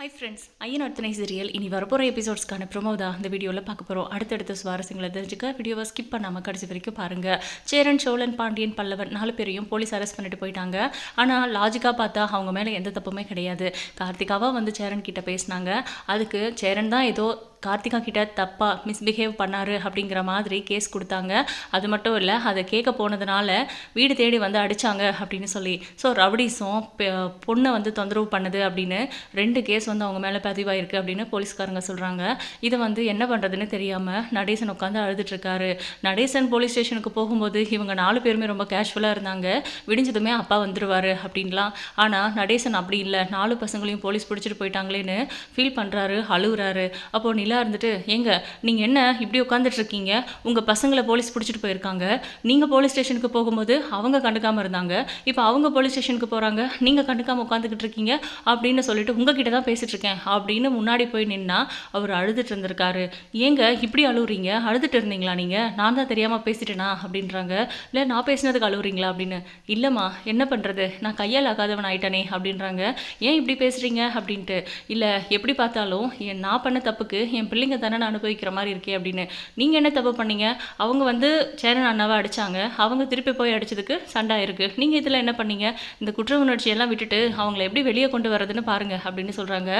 Hi friends ஐயன் அர்த்தனை serial இனி வரப்போகிற எபிசோட்ஸ்க்கான ப்ரொமோ தான். இந்த வீடியோவில் பார்க்க போகிறோம் அடுத்தடுத்த சுவாரஸ்யங்களை தெரிஞ்சுக்க வீடியோவை ஸ்கிப் பண்ணாமல் கடைசி வரைக்கும் பாருங்கள் சேரன் சோழன் பாண்டியன் பல்லவன் நாலு பேரையும் போலீஸ் அரெஸ்ட் பண்ணிட்டு போயிட்டாங்க. ஆனால் லாஜிக்காக பார்த்தா அவங்க மேலே எந்த தப்புமே கிடையாது. கார்த்திகாவாக வந்து சேரன் கிட்ட பேசினாங்க. அதுக்கு சேரன் தான் ஏதோ கார்த்திகா கிட்ட தப்பாக மிஸ்பிஹேவ் பண்ணாரு அப்படிங்கிற மாதிரி கேஸ் கொடுத்தாங்க. அது மட்டும் இல்லை அதை கேட்க போனதுனால வீடு தேடி வந்து அடித்தாங்க அப்படின்னு சொல்லி. ஸோ ரவுடிஸும் பெ- பொண்ணை வந்து தொந்தரவு பண்ணுது அப்படின்னு ரெண்டு கேஸ் வந்து அவங்க மேலே பதிவாயிருக்கு அப்படின்னு போலீஸ்காரங்க சொல்கிறாங்க இதை வந்து என்ன பண்ணுறதுன்னு தெரியாமல் நடேசன் உட்காந்து அழுதுட்டுருக்காரு நடேசன் போலீஸ் ஸ்டேஷனுக்கு போகும்போது இவங்க நாலு பேருமே ரொம்ப கேஷுவலாக இருந்தாங்க. விடிஞ்சதுமே அப்பா வந்துடுவார் அப்படின்லாம். ஆனால் நடேசன் அப்படி இல்லை. நாலு பசங்களையும் போலீஸ் பிடிச்சிட்டு போயிட்டாங்களேன்னு ஃபீல் பண்ணுறாரு அழுகுறாரு அப்போது நிலா இருந்துட்டு ஏங்க நீங்கள் என்ன இப்படி உட்காந்துட்டு இருக்கீங்க உங்கள் பசங்களை போலீஸ் பிடிச்சிட்டு போயிருக்காங்க. நீங்கள் போலீஸ் ஸ்டேஷனுக்கு போகும்போது அவங்க கண்டுக்காமல் இருந்தாங்க. இப்போ அவங்க போலீஸ் ஸ்டேஷனுக்கு போகிறாங்க நீங்கள் கண்டுக்காமல் உட்காந்துக்கிட்டு இருக்கீங்க அப்படின்னு சொல்லிட்டு உங்ககிட்ட தான் பேசிட்டு இருக்கேன் அப்படின்னு முன்னாடி போய் நின்னா அவர் அழுதுட்டு இருந்திருக்காரு. ஏங்க இப்படி அழுவுறீங்க? அழுதுட்டு இருந்தீங்களா நீங்கள் நான் தான் தெரியாமல் பேசிட்டேனா? அப்படின்றாங்க. இல்லை நான் பேசினதுக்கு அழுவுறீங்களா? அப்படின்னு. இல்லைம்மா என்ன பண்ணுறது நான் கையால் ஆகாதவன் ஆயிட்டானே அப்படின்றாங்க. ஏன் இப்படி பேசுகிறீங்க அப்படின்ட்டு. இல்லை எப்படி பார்த்தாலும் என் நான் பண்ண தப்புக்கு என் பிள்ளைங்க தானே நான் அனுபவிக்கிற மாதிரி இருக்கே அப்படின்னு. நீங்கள் என்ன தப்பு பண்ணீங்க? அவங்க வந்து சேரன் அண்ணாவை அடித்தாங்க அவங்க திருப்பி போய் அடிச்சதுக்கு சண்டை இருக்குது நீங்கள் இதில் என்ன பண்ணீங்க? இந்த குற்ற உணர்ச்சியெல்லாம் விட்டுட்டு அவங்கள எப்படி வெளியே கொண்டு வரதுன்னு பாருங்கள் அப்படின்னு சொல்கிறாங்க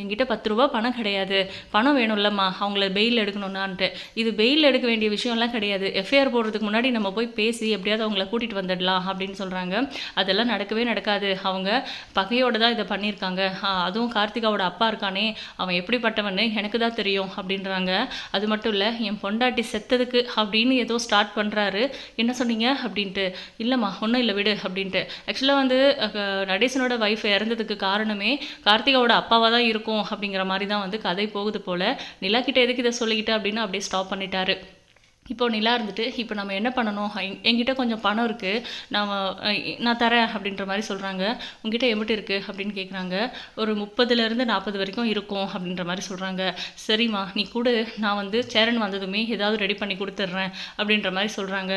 என்கிட்ட பத்து ரூபா பணம் கிடையாது. பணம் வேணும்லம்மா. அவங்கள பெயில் எடுக்கணும்னான்ட்டு. இது பெயில் எடுக்க வேண்டிய விஷயம்லாம் கிடையாது. எஃப்ஐஆர் போடுறதுக்கு முன்னாடி நம்ம போய் பேசி எப்படியாவது அவங்கள கூட்டிகிட்டு வந்துடலாம் அப்படின்னு சொல்கிறாங்க அதெல்லாம் நடக்கவே நடக்காது. அவங்க பகையோடு தான் இதை பண்ணியிருக்காங்க. அதுவும் கார்த்திகாவோட அப்பா இருக்கானே. அவன் எப்படிப்பட்டவன்னு எனக்கு தான் தெரியும். அப்படின்றாங்க. அது மட்டும் இல்லை என் பொண்டாட்டி செத்ததுக்கு அப்படின்னு ஏதோ ஸ்டார்ட் பண்ணுறாரு என்ன சொன்னீங்க? அப்படின்ட்டு இல்லைம்மா ஒன்றும் இல்லை விடு அப்படின்ட்டு. ஆக்சுவலாக வந்து நடேசனோட ஒய்ஃப் இறந்ததுக்கு காரணமே கார்த்திகாவோட அப்பாவாக தான் இருக்கும் அப்படிங்கிற மாதிரி தான் வந்து கதை போகுது போல். நிலா கிட்ட எதுக்கு இதை சொல்லிக்கிட்டு அப்படின்னு அப்படியே ஸ்டாப் பண்ணிட்டாரு. இப்போ நிலா இருந்துட்டு இப்போ நம்ம என்ன பண்ணணும்? எங்கிட்ட என்கிட்ட கொஞ்சம் பணம் இருக்குது நான் நான் தரேன் அப்படின்ற மாதிரி சொல்கிறாங்க உங்ககிட்ட எம்பிட்டு இருக்குது அப்படின்னு கேட்குறாங்க ஒரு முப்பதுலேருந்து நாற்பது வரைக்கும் இருக்கும் அப்படின்ற மாதிரி சொல்கிறாங்க சரிம்மா நீ கூட. நான் வந்து சேரன் வந்ததுமே ஏதாவது ரெடி பண்ணி கொடுத்துட்றேன் அப்படின்ற மாதிரி சொல்கிறாங்க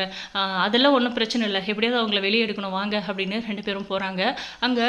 அதெல்லாம் ஒன்றும் பிரச்சனை இல்லை. எப்படியாவது அவங்கள வெளியே எடுக்கணும். வாங்க அப்படின்னு ரெண்டு பேரும் போகிறாங்க அங்கே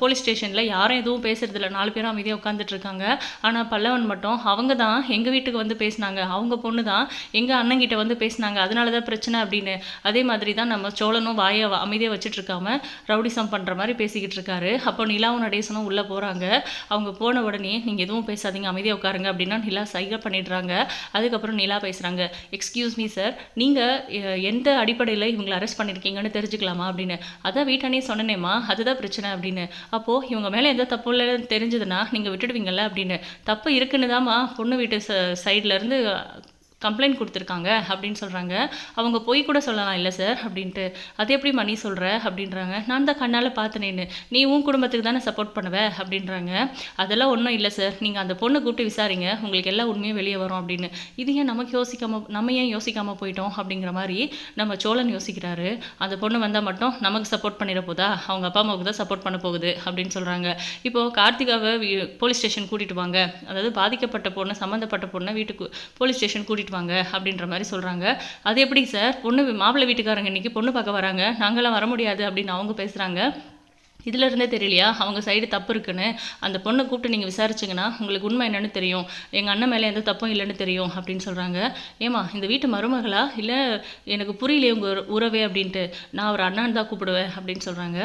போலீஸ் ஸ்டேஷனில் யாரும் எதுவும் பேசுறதில்ல நாலு பேரும் அமைதியாக உட்காந்துட்ருக்காங்க ஆனால் பல்லவன் மட்டும் அவங்க தான் எங்கள் வீட்டுக்கு வந்து பேசினாங்க. அவங்க பொண்ணு தான் எங்கள் அண்ணங்கிட்ட வந்து பேசினாங்க. அதனால தான் பிரச்சனை அப்படின்னு. அதே மாதிரி தான் நம்ம சோழனும் வாயை அமைதியாக வச்சுட்டு இருக்காம ரவுடிசம் பண்ணுற மாதிரி பேசிக்கிட்டு இருக்காரு. அப்போ நிலாவும் நடேசனும் உள்ளே போகிறாங்க அவங்க போன உடனே நீங்கள் எதுவும் பேசாதீங்க அமைதியாக உட்காருங்க அப்படின்னா நிலா சைகை பண்ணிடுறாங்க. அதுக்கப்புறம் நிலா பேசுகிறாங்க எக்ஸ்கியூஸ் மீ சார் நீங்கள் எந்த அடிப்படையில் இவங்களை அரெஸ்ட் பண்ணியிருக்கீங்கன்னு தெரிஞ்சுக்கலாமா? அப்படின்னு. அதான் வீட்டானே சொன்னனேம்மா. அதுதான் பிரச்சனை அப்படின்னு. அப்போது இவங்க மேலே எந்த தப்பு இல்லைன்னு தெரிஞ்சதுன்னா நீங்கள் விட்டுடுவீங்கல்ல? அப்படின்னு. தப்பு இருக்குன்னு தாம்மா. பொண்ணு வீட்டு சைட்லேருந்து கம்ப்ளைண்ட் கொடுத்துருக்காங்க அப்படின்னு சொல்கிறாங்க அவங்க போய் கூட சொல்லலாம் இல்லை சார் அப்படின்ட்டு. அது எப்படி மணி சொல்கிற அப்படின்றாங்க. நான் தான் கண்ணால் பார்த்தனேன்னு நீ உன் குடும்பத்துக்கு தானே சப்போர்ட் பண்ணுவ? அப்படின்றாங்க. அதெல்லாம் ஒன்றும் இல்லை சார் நீங்கள் அந்த பொண்ணை கூப்பிட்டு விசாரிங்க. உங்களுக்கு எல்லா உண்மையும் வெளியே வரும் அப்படின்னு. இது ஏன் நமக்கு யோசிக்காம நம்ம ஏன் யோசிக்காமல் போயிட்டோம் அப்படிங்கிற மாதிரி நம்ம சோழன் யோசிக்கிறாரு. அந்த பொண்ணு வந்தால் மட்டும் நமக்கு சப்போர்ட் பண்ணிட போதா? அவங்க அப்பா அம்மாவுக்கு தான் சப்போர்ட் பண்ண போகுது அப்படின்னு சொல்கிறாங்க இப்போது கார்த்திகாவை வீ- போலீஸ் ஸ்டேஷன் கூட்டிகிட்டு வாங்க. அதாவது பாதிக்கப்பட்ட பொண்ணு சம்மந்தப்பட்ட பொண்ணை வீட்டுக்கு போலீஸ் ஸ்டேஷன் கூட்டிகிட்டு வாங்க அப்படின்ற மாதிரி சொல்கிறாங்க அது எப்படி சார்? பொண்ணு மாப்பிள்ளை வீட்டுக்காரங்க இன்னைக்கு பொண்ணு பார்க்க வராங்க. நாங்களாம் வர முடியாது அப்படின்னு அவங்க பேசுகிறாங்க இதில் இருந்தே தெரியலையா? அவங்க சைடு தப்பு இருக்குன்னு. அந்த பொண்ணை கூப்பிட்டு நீங்கள் விசாரிச்சிங்கன்னா உங்களுக்கு உண்மை என்னன்னு தெரியும். எங்கள் அண்ணன் மேலே எந்த தப்பும் இல்லைன்னு தெரியும் அப்படின்னு சொல்கிறாங்க ஏமா இந்த வீட்டு மருமகளா? இல்லை எனக்கு புரியலையே உங்கள் உறவே அப்படின்ட்டு. நான் ஒரு அண்ணன் தான் கூப்பிடுவேன் அப்படின்னு சொல்கிறாங்க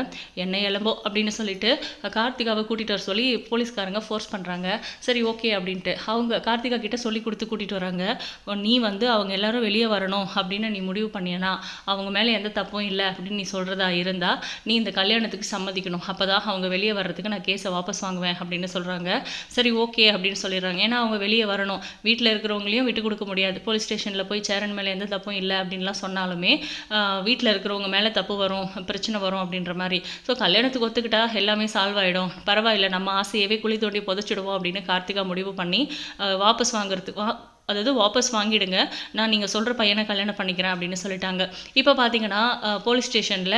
என்னை எலம்போ அப்படின்னு சொல்லிட்டு கார்த்திகாவை கூட்டிகிட்டு வர சொல்லி போலீஸ்காரங்க ஃபோர்ஸ் பண்ணுறாங்க சரி ஓகே அப்படின்ட்டு. அவங்க கார்த்திகா கிட்ட சொல்லி கொடுத்து கூட்டிகிட்டு வராங்க. நீ வந்து அவங்க எல்லாரும் வெளியே வரணும் அப்படின்னு நீ முடிவு பண்ணியனா? அவங்க மேலே எந்த தப்பும் இல்லை அப்படின்னு நீ சொல்கிறதா இருந்தால் நீ இந்த கல்யாணத்துக்கு சம்மதி சம்மதிக்கணும் அப்போ தான் அவங்க வெளியே வர்றதுக்கு நான் கேஸை வாபஸ் வாங்குவேன் அப்படின்னு சொல்கிறாங்க சரி ஓகே அப்படின்னு சொல்லிடுறாங்க. ஏன்னா அவங்க வெளியே வரணும். வீட்டில் இருக்கிறவங்களையும் விட்டு கொடுக்க முடியாது. போலீஸ் ஸ்டேஷனில் போய் சேரன் மேலே எந்த தப்பும் இல்லை அப்படின்லாம் சொன்னாலுமே வீட்டில் இருக்கிறவங்க மேலே தப்பு வரும் பிரச்சனை வரும் அப்படின்ற மாதிரி. ஸோ கல்யாணத்துக்கு ஒத்துக்கிட்டா எல்லாமே சால்வ் ஆகிடும் பரவாயில்ல நம்ம ஆசையவே குழி தோண்டி புதைச்சிடுவோம் அப்படின்னு கார்த்திகா முடிவு பண்ணி வாபஸ் வாங்குறதுக்கு வா அதாவது வாபஸ் வாங்கிடுங்க. நான் நீங்கள் சொல்கிற பையனை கல்யாணம் பண்ணிக்கிறேன் அப்படின்னு சொல்லிட்டாங்க. இப்போ பார்த்தீங்கன்னா போலீஸ் ஸ்டேஷனில்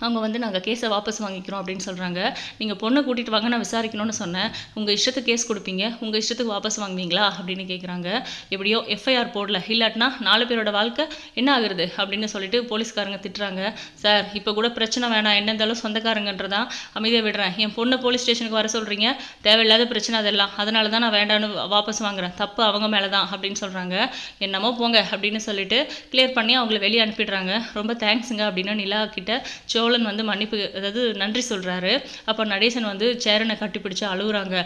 அவங்க வந்து நாங்கள் கேஸை வாபஸ் வாங்கிக்கிறோம் அப்படின்னு சொல்கிறாங்க நீங்கள் பொண்ணை கூட்டிகிட்டு வாங்க நான் விசாரிக்கணும்னு சொன்னேன். உங்கள் இஷ்டத்துக்கு கேஸ் கொடுப்பீங்க. உங்கள் இஷ்டத்துக்கு வாபஸ் வாங்குவீங்களா? அப்படின்னு கேட்குறாங்க எப்படியோ எஃப்ஐஆர் போடல. இல்லாட்டினா நாலு பேரோட வாழ்க்கை என்ன ஆகுறது? அப்படின்னு சொல்லிட்டு போலீஸ்காரங்க திட்டுறாங்க. சார் இப்போ கூட பிரச்சனை வேணாம். என்ன இருந்தாலும் சொந்தக்காரங்கன்றதான் அமைதியாக விடுறேன். என் பொண்ணை போலீஸ் ஸ்டேஷனுக்கு வர சொல்கிறீங்க தேவையில்லாத பிரச்சனை அதெல்லாம். அதனால தான் நான் வேண்டான்னு வாபஸ் வாங்குறேன். தப்பு அவங்க மேலே தான் அப்படின்னு சொல்கிறாங்க என்னமோ போங்க அப்படின்னு சொல்லிட்டு கிளியர் பண்ணி அவங்கள வெளியே அனுப்பிடுறாங்க. ரொம்ப தேங்க்ஸுங்க அப்படின்னு நிலா கிட்ட சோழன் வந்து மன்னிப்பு அதாவது நன்றி சொல்கிறாரு அப்போ நடேசன் வந்து சேரனை கட்டிப்பிடிச்சு அழுகுறாங்க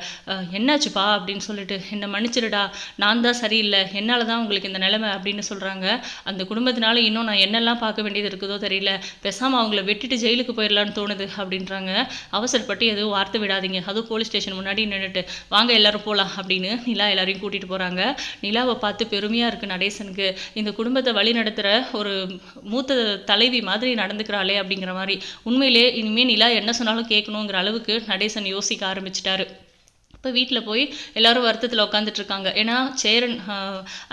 என்னாச்சுப்பா? அப்படின்னு சொல்லிட்டு என்னை மன்னிச்சிருடா நான் தான் சரியில்லை. என்னால் தான் உங்களுக்கு இந்த நிலைமை அப்படின்னு சொல்கிறாங்க அந்த குடும்பத்தினால இன்னும் நான் என்னெல்லாம் பார்க்க வேண்டியது இருக்குதோ தெரியல. பேசாமல் அவங்கள வெட்டிட்டு ஜெயிலுக்கு போயிடலான்னு தோணுது அப்படின்றாங்க. அவசரப்பட்டு எதுவும் வார்த்தை விடாதீங்க. அதுவும் போலீஸ் ஸ்டேஷன் முன்னாடி நின்றுட்டு வாங்க எல்லாரும் போகலாம் அப்படின்னு நிலா எல்லாரையும் கூட்டிகிட்டு போகிறாங்க நிலாவை பார்த்து பெருமையாக இருக்குது நடேசனுக்கு. இந்த குடும்பத்தை வழி நடத்துகிற ஒரு மூத்த தலைவி மாதிரி நடந்துக்கிறாளே அப்படிங்கிற மாதிரி உண்மையிலே இனிமேல் நிலா என்ன சொன்னாலும் கேட்கணுங்கிற அளவுக்கு நடேசன் யோசிக்க ஆரம்பிச்சிட்டாரு. இப்போ வீட்டில் போய் எல்லாரும் வருத்தத்தில் உட்காந்துட்டு இருக்காங்க ஏன்னா சேரன்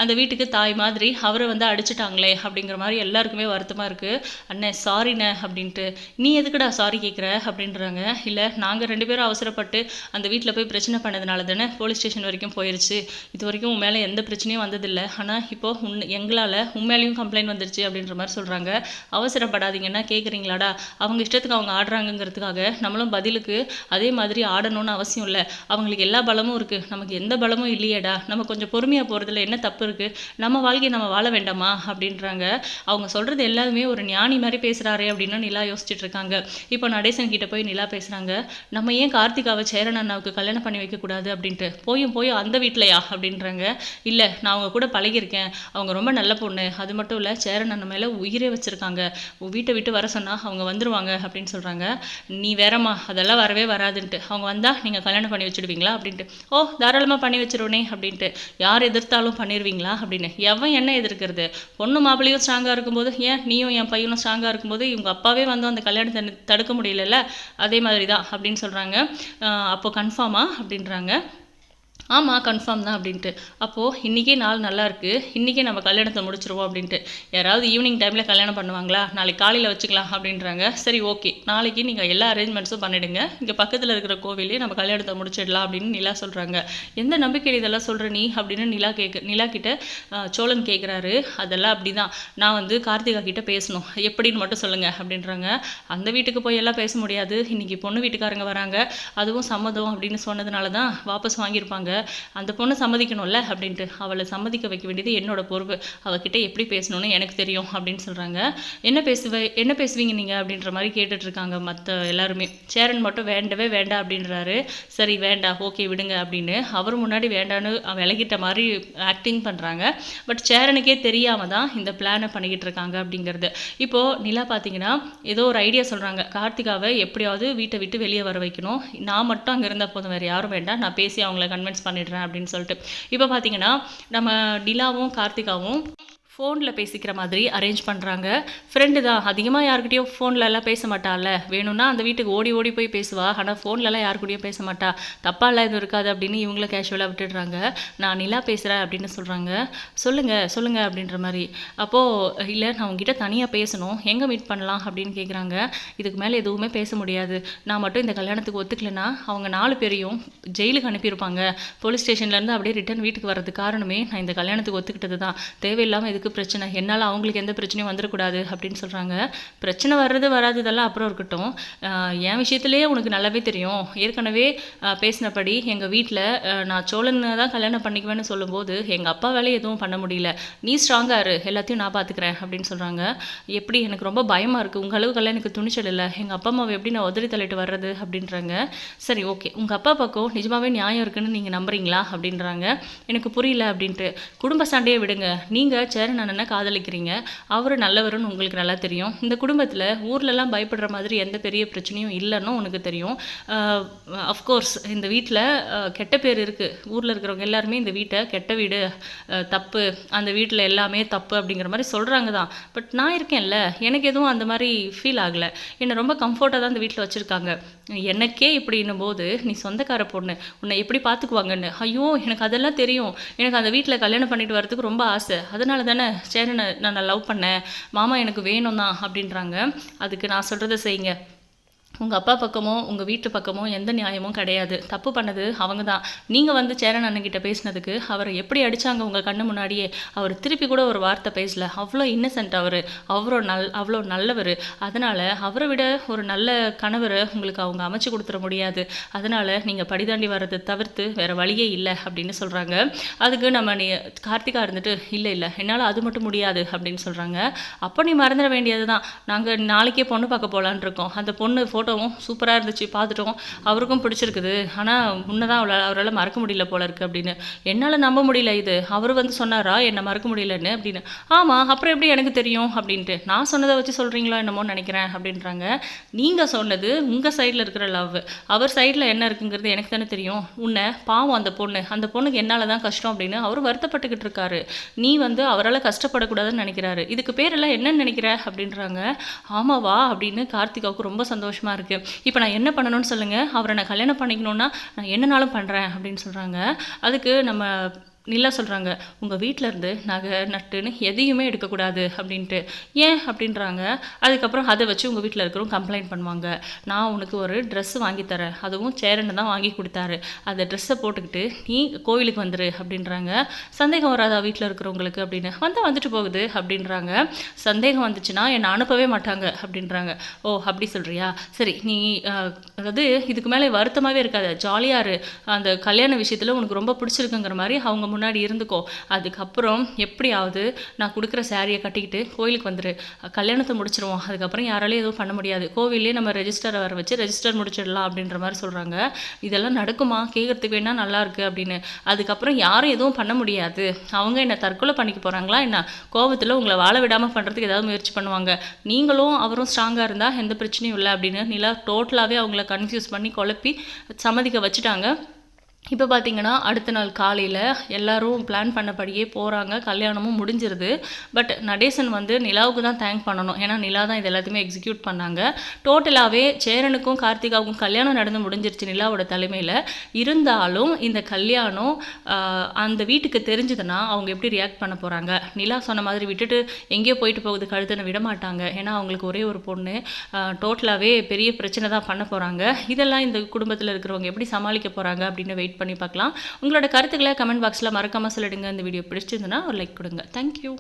அந்த வீட்டுக்கு தாய் மாதிரி அவரை வந்து அடிச்சிட்டாங்களே அப்படிங்கிற மாதிரி எல்லாருக்குமே வருத்தமாக இருக்குது அண்ணே சாரிண்ணே அப்படின்ட்டு. நீ எதுக்குடா சாரி கேட்குற அப்படின்றாங்க. இல்லை நாங்கள் ரெண்டு பேரும் அவசரப்பட்டு அந்த வீட்டில் போய் பிரச்சனை பண்ணதுனால தானே போலீஸ் ஸ்டேஷன் வரைக்கும் போயிருச்சு. இது வரைக்கும் உன் மேலே எந்த பிரச்சனையும் வந்ததில்லை. ஆனால் இப்போ உன் எங்களால் உண்மையிலையும் கம்ப்ளைண்ட் வந்துருச்சு அப்படின்ற மாதிரி சொல்கிறாங்க அவசரப்படாதீங்கன்னா கேட்குறீங்களாடா அவங்க இஷ்டத்துக்கு அவங்க ஆடுறாங்கங்கிறதுக்காக நம்மளும் பதிலுக்கு அதே மாதிரி ஆடணும்னு அவசியம் இல்லை. அவங்களுக்கு எல்லா பலமும் இருக்குது நமக்கு எந்த பலமும் இல்லையேடா. நம்ம கொஞ்சம் பொறுமையாக போகிறதுல என்ன தப்பு இருக்குது நம்ம வாழ்க்கையை நம்ம வாழ வேண்டாமா? அப்படின்றாங்க. அவங்க சொல்கிறது எல்லாருமே ஒரு ஞானி மாதிரி பேசுகிறாரே அப்படின்னு நிலா யோசிச்சுட்டு இருக்காங்க. இப்போ நடேசன் கிட்ட போய் நிலா பேசுகிறாங்க நம்ம ஏன் கார்த்திகாவை சேரன் அண்ணாவுக்கு கல்யாணம் பண்ணி வைக்கக்கூடாது அப்படின்ட்டு? போயும் போய் அந்த வீட்லையா? அப்படின்றாங்க. இல்லை நான் அவங்க கூட பழகியிருக்கேன். அவங்க ரொம்ப நல்ல பொண்ணு. அது மட்டும் இல்லை சேரன் அண்ணன் மேலே உயிரே வச்சுருக்காங்க. வீட்டை விட்டு வர சொன்னால் அவங்க வந்துருவாங்க அப்படின்னு சொல்கிறாங்க நீ வேறம்மா அதெல்லாம் வரவே வராதுன்ட்டு. அவங்க வந்தால் நீங்கள் கல்யாணம் பண்ணி வச்சுடுவீங்களா? அப்படின்ட்டு. ஓ தாராளமாக பண்ணி வச்சிருவனே அப்படின்ட்டு. யார் எதிர்த்தாலும் பண்ணிடுவீங்களா அப்படின்னு. எவன் என்ன எதிர்க்கிறது? பொண்ணு மாப்பிள்ளையும் ஸ்ட்ராங்காக இருக்கும்போது ஏன்? நீயும் என் பையனும் ஸ்ட்ராங்காக இருக்கும்போது இவங்க அப்பாவே வந்து அந்த கல்யாணத்தை தடுக்க முடியலல்ல? அதே மாதிரி தான் அப்படின்னு சொல்கிறாங்க அப்போ கன்ஃபார்மா அப்படின்றாங்க. ஆமாம் கன்ஃபார்ம் தான் அப்படின்ட்டு. அப்போது இன்றைக்கே நாள் நல்லாயிருக்கு இன்றைக்கே நம்ம கல்யாணத்தை முடிச்சிருவோம் அப்படின்ட்டு. யாராவது ஈவினிங் டைமில் கல்யாணம் பண்ணுவாங்களா? நாளைக்கு காலையில் வச்சுக்கலாம் அப்படின்றாங்க. சரி ஓகே நாளைக்கு நீங்கள் எல்லா அரேஞ்ச்மெண்ட்ஸும் பண்ணிடுங்க. இங்கே பக்கத்தில் இருக்கிற கோவிலே நம்ம கல்யாணத்தை முடிச்சிடலாம் அப்படின்னு நிலா சொல்கிறாங்க எந்த நம்பிக்கையில் இதெல்லாம் சொல்கிற நீ அப்படின்னு நிலா கேட்க நிலா கிட்ட சோழன் கேட்குறாரு அதெல்லாம் அப்படி தான் நான் வந்து கார்த்திகா கிட்ட பேசணும். எப்படின்னு மட்டும் சொல்லுங்கள் அப்படின்றாங்க. அந்த வீட்டுக்கு போய் எல்லாம் பேச முடியாது. இன்றைக்கி பொண்ணு வீட்டுக்காரங்க வராங்க. அதுவும் சம்மதம் அப்படின்னு சொன்னதுனால தான் வாபஸ் வாங்கியிருப்பாங்க. அந்த பொண்ணு சம்மதிக்கணும்ல அப்படின்ட்டு. அவளை சம்மதிக்க வைக்க வேண்டியது என்னோட பொறுப்பு. அவகிட்ட எப்படி பேசணும்னு எனக்கு தெரியும் அப்படின்னு சொல்கிறாங்க என்ன பேசுவ என்ன பேசுவீங்க நீங்கள் அப்படின்ற மாதிரி கேட்டுட்ருக்காங்க மற்ற எல்லாருமே. சேரன் மட்டும் வேண்டவே வேண்டாம் அப்படின்றாரு. சரி வேண்டாம் ஓகே விடுங்க அப்படின்னு. அவர் முன்னாடி வேண்டான்னு விலகிட்ட மாதிரி ஆக்டிங் பண்ணுறாங்க பட் சேரனுக்கே தெரியாமல் தான் இந்த பிளானை பண்ணிக்கிட்டு இருக்காங்க அப்படிங்கிறது. இப்போது நிலா பார்த்தீங்கன்னா ஏதோ ஒரு ஐடியா சொல்கிறாங்க கார்த்திகாவை எப்படியாவது வீட்டை விட்டு வெளியே வர வைக்கணும். நான் மட்டும் அங்கே இருந்தால் போதும். வேறு யாரும் வேண்டாம். நான் பேசி அவங்கள கன்வின்ஸ் பண்ணிடுறேன் அப்படின்னு சொல்லிட்டு. இப்போ பார்த்தீங்கன்னா நம்ம டிலாவும் கார்த்திகாவும் ஃபோனில் பேசிக்கிற மாதிரி அரேஞ்ச் பண்ணுறாங்க ஃப்ரெண்டு தான். அதிகமாக யாருக்கிட்டையும் ஃபோன்லலாம் பேச மாட்டாள்ல. வேணும்னா அந்த வீட்டுக்கு ஓடி ஓடி போய் பேசுவா. ஆனால் ஃபோன்லலாம் யாருக்கிட்டையும் பேச மாட்டா. தப்பாலாம் எதுவும் இருக்காது அப்படின்னு இவங்கள கேஷுவலாக விட்டுடுறாங்க. நான் நிலா பேசுகிறேன் அப்படின்னு சொல்கிறாங்க சொல்லுங்கள் சொல்லுங்கள் அப்படின்ற மாதிரி. அப்போது இல்லை நான் உங்ககிட்ட தனியாக பேசணும். எங்கே மீட் பண்ணலாம்? அப்படின்னு கேட்குறாங்க இதுக்கு மேலே எதுவுமே பேச முடியாது. நான் மட்டும் இந்த கல்யாணத்துக்கு ஒத்துக்கலைன்னா அவங்க நாலு பேரையும் ஜெயிலுக்கு அனுப்பியிருப்பாங்க. போலீஸ் ஸ்டேஷன்லேருந்து அப்படியே ரிட்டர்ன் வீட்டுக்கு வர்றது காரணமே நான் இந்த கல்யாணத்துக்கு ஒத்துக்கிட்டது தான். தேவையில்லாமல் இதுக்கு எதுக்கு பிரச்சனை. என்னால் அவங்களுக்கு எந்த பிரச்சனையும் வந்துடக்கூடாது அப்படின்னு சொல்கிறாங்க பிரச்சனை வர்றது வராது இதெல்லாம் அப்புறம் இருக்கட்டும். என் விஷயத்துலேயே உனக்கு நல்லாவே தெரியும். ஏற்கனவே பேசினபடி எங்கள் வீட்டில் நான் சோழனை தான் கல்யாணம் பண்ணிக்குவேன்னு சொல்லும்போது எங்கள் அப்பா வேலையை எதுவும் பண்ண முடியல. நீ ஸ்ட்ராங்காக இரு. எல்லாத்தையும் நான் பார்த்துக்கிறேன் அப்படின்னு சொல்கிறாங்க எப்படி? எனக்கு ரொம்ப பயமாக இருக்குது உங்கள் அளவுக்கெல்லாம் எனக்கு துணிச்சல் இல்லை. எங்கள் அப்பா அம்மாவை எப்படி நான் உதறி தள்ளிட்டு வர்றது அப்படின்றாங்க. சரி ஓகே. உங்கள் அப்பா பக்கம் நிஜமாவே நியாயம் இருக்குன்னு நீங்கள் நம்புறீங்களா அப்படின்றாங்க. எனக்கு புரியல அப்படின்ட்டு. குடும்ப சண்டையை விடுங்க. நீங்கள் சேரன் அண்ணனை காதலிக்கிறீங்க? அவர் நல்லவருன்னு உங்களுக்கு நல்லா தெரியும். இந்த குடும்பத்தில் ஊர்லலாம் பயப்படுற மாதிரி எந்த பெரிய பிரச்சனையும் இல்லைன்னு உனக்கு தெரியும். அஃப்கோர்ஸ் இந்த வீட்டில் கெட்ட பேர் இருக்குது ஊரில் இருக்கிறவங்க எல்லாருமே இந்த வீட்டை கெட்ட வீடு தப்பு அந்த வீட்டில் எல்லாமே தப்பு அப்படிங்கிற மாதிரி சொல்கிறாங்க தான். பட் நான் இருக்கேன்ல எனக்கு எதுவும் அந்த மாதிரி ஃபீல் ஆகலை. என்னை ரொம்ப கம்ஃபர்ட்டாக தான் இந்த வீட்டில் வச்சுருக்காங்க. எனக்கே இப்படின்னும் போது நீ சொந்தக்கார பொண்ணு உன்னை எப்படி பார்த்துக்குவாங்கன்னு ஐயோ எனக்கு அதெல்லாம் தெரியும். எனக்கு அந்த வீட்டில் கல்யாணம் பண்ணிட்டு வரதுக்கு ரொம்ப ஆசை. அதனால தானே சேரனை நான் லவ் பண்ணேன். மாமா எனக்கு வேணும் தான் அப்படின்றாங்க. அதுக்கு நான் சொல்கிறத செய்யுங்க. உங்கள் அப்பா பக்கமோ உங்கள் வீட்டு பக்கமோ எந்த நியாயமும் கிடையாது. தப்பு பண்ணது அவங்க தான் நீங்கள் வந்து சேரன் அண்ணன்கிட்ட பேசினதுக்கு அவரை எப்படி அடித்தாங்க உங்கள் கண்ணு முன்னாடியே? அவர் திருப்பி கூட ஒரு வார்த்தை பேசல. அவ்வளோ இன்னசென்ட் அவர். அவ்வளோ நல் அவ்வளோ நல்லவர். அதனால் அவரை விட ஒரு நல்ல கணவரை உங்களுக்கு அவங்க அமைச்சு கொடுத்துட முடியாது. அதனால் நீங்கள் படிதாண்டி வர்றதை தவிர்த்து வேறு வழியே இல்லை அப்படின்னு சொல்கிறாங்க அதுக்கு நம்ம நீ கார்த்திகா இருந்துட்டு இல்லை இல்லை. என்னால் அது மட்டும் முடியாது அப்படின்னு சொல்கிறாங்க அப்போ நீ மறந்துட வேண்டியது தான் நாங்கள் நாளைக்கே பொண்ணு பார்க்க போகலான்னு இருக்கோம். அந்த பொண்ணு ஃபோட்டோவும் சூப்பராக இருந்துச்சு பார்த்துட்டோம். அவருக்கும் பிடிச்சிருக்குது. ஆனால் முன்னதான் அவளால் அவரால் மறக்க முடியல போல இருக்குது அப்படின்னு. என்னால் நம்ப முடியல இது. அவர் வந்து சொன்னாரா என்னை மறக்க முடியலன்னு? அப்படின்னு. ஆமாம் அப்புறம் எப்படி எனக்கு தெரியும்? அப்படின்ட்டு. நான் சொன்னதை வச்சு சொல்கிறீங்களோ என்னமோன்னு நினைக்கிறேன் அப்படின்றாங்க. நீங்கள் சொன்னது உங்கள் சைடில் இருக்கிற லவ் அவர் சைடில் என்ன இருக்குங்கிறது எனக்கு தானே தெரியும். உன்னை பாவம் அந்த பொண்ணு. அந்த பொண்ணுக்கு என்னால் தான் கஷ்டம் அப்படின்னு அவர் வருத்தப்பட்டுக்கிட்டு இருக்காரு. நீ வந்து அவரால் கஷ்டப்படக்கூடாதுன்னு நினைக்கிறாரு. இதுக்கு பேரெல்லாம் என்னன்னு நினைக்கிற? அப்படின்றாங்க. ஆமாவா? அப்படின்னு கார்த்திகாவுக்கு ரொம்ப சந்தோஷமாக இருக்குது இப்போ நான் என்ன பண்ணணும்னு சொல்லுங்கள் அவரை நான் கல்யாணம் பண்ணிக்கணுன்னா நான் என்னனாலும் பண்ணுறேன் அப்படின்னு சொல்கிறாங்க அதுக்கு நம்ம நிலா சொல்கிறாங்க உங்கள் வீட்டில் இருந்து நகை நட்டுன்னு எதையுமே எடுக்கக்கூடாது அப்படின்ட்டு. ஏன் அப்படின்றாங்க அதுக்கப்புறம் அதை வச்சு உங்கள் வீட்டில் இருக்கிறவங்க கம்ப்ளைண்ட் பண்ணுவாங்க. நான் உனக்கு ஒரு ட்ரெஸ்ஸு வாங்கித்தரேன் அதுவும் சேரன்னு தான் வாங்கி கொடுத்தாரு. அந்த ட்ரெஸ்ஸை போட்டுக்கிட்டு நீ கோவிலுக்கு வந்துரு அப்படின்றாங்க. சந்தேகம் வராதா வீட்டில் இருக்கிறவங்களுக்கு? அப்படின்னு. வந்தால் வந்துட்டு போகுது அப்படின்றாங்க. சந்தேகம் வந்துச்சுன்னா என்னை அனுப்பவே மாட்டாங்க அப்படின்றாங்க. ஓ அப்படி சொல்கிறியா சரி நீ அதாவது இதுக்கு மேலே வருத்தமாகவே இருக்காது. ஜாலியாக இரு. அந்த கல்யாண விஷயத்தில் உனக்கு ரொம்ப பிடிச்சிருக்குங்கிற மாதிரி அவங்க முன்னாடி இருந்துக்கோ. அதுக்கப்புறம் எப்படியாவது நான் கொடுக்குற சாரியை கட்டிக்கிட்டு கோயிலுக்கு வந்துடு கல்யாணத்தை முடிச்சிருவோம். அதுக்கப்புறம் யாராலையும் எதுவும் பண்ண முடியாது. கோவிலே நம்ம ரெஜிஸ்டரை வர வச்சு ரெஜிஸ்டர் முடிச்சிடலாம் அப்படின்ற மாதிரி சொல்கிறாங்க இதெல்லாம் நடக்குமா? கேட்குறதுக்கு வேணால் நல்லாயிருக்கு அப்படின்னு. அதுக்கப்புறம் யாரும் எதுவும் பண்ண முடியாது. அவங்க என்ன தற்கொலை பண்ணிக்க போகிறாங்களா என்ன? கோபத்தில் உங்களை வாழ விடாமல் பண்ணுறதுக்கு ஏதாவது முயற்சி பண்ணுவாங்க. நீங்களும் அவரும் ஸ்ட்ராங்காக இருந்தால் எந்த பிரச்சனையும் இல்லை அப்படின்னு நிலா டோட்டலாகவே அவங்கள கன்ஃபியூஸ் பண்ணி குழப்பி சம்மதிக்க வச்சுட்டாங்க. இப்போ பார்த்தீங்கன்னா அடுத்த நாள் காலையில் எல்லாரும் பிளான் பண்ணபடியே போகிறாங்க கல்யாணமும் முடிஞ்சிருது. பட் நடேசன் வந்து நிலாவுக்கு தான் தேங்க் பண்ணணும். ஏன்னா நிலா தான் இது எல்லாத்தையுமே எக்ஸிக்யூட் பண்ணாங்க. டோட்டலாகவே சேரனுக்கும் கார்த்திகாவுக்கும் கல்யாணம் நடந்து முடிஞ்சிருச்சு நிலாவோட தலைமையில். இருந்தாலும் இந்த கல்யாணம் அந்த வீட்டுக்கு தெரிஞ்சதுன்னா அவங்க எப்படி ரியாக்ட் பண்ண போகிறாங்க நிலா சொன்ன மாதிரி விட்டுட்டு எங்கேயோ போயிட்டு போகுது கழுத்தனை விட மாட்டாங்க. ஏன்னா அவங்களுக்கு ஒரே ஒரு பொண்ணு. டோட்டலாகவே பெரிய பிரச்சனை தான் பண்ண போகிறாங்க இதெல்லாம் இந்த குடும்பத்தில் இருக்கிறவங்க எப்படி சமாளிக்க போகிறாங்க அப்படின்னு வெயிட் பண்ணி பார்க்கலாம். உங்களோட கருத்துக்களை கமெண்ட் பாக்ஸில் மறக்காமல் சொல்லிடுங்க. இந்த வீடியோ பிடிச்சிருந்துன்னா ஒரு லைக் கொடுங்க. தேங்க்யூ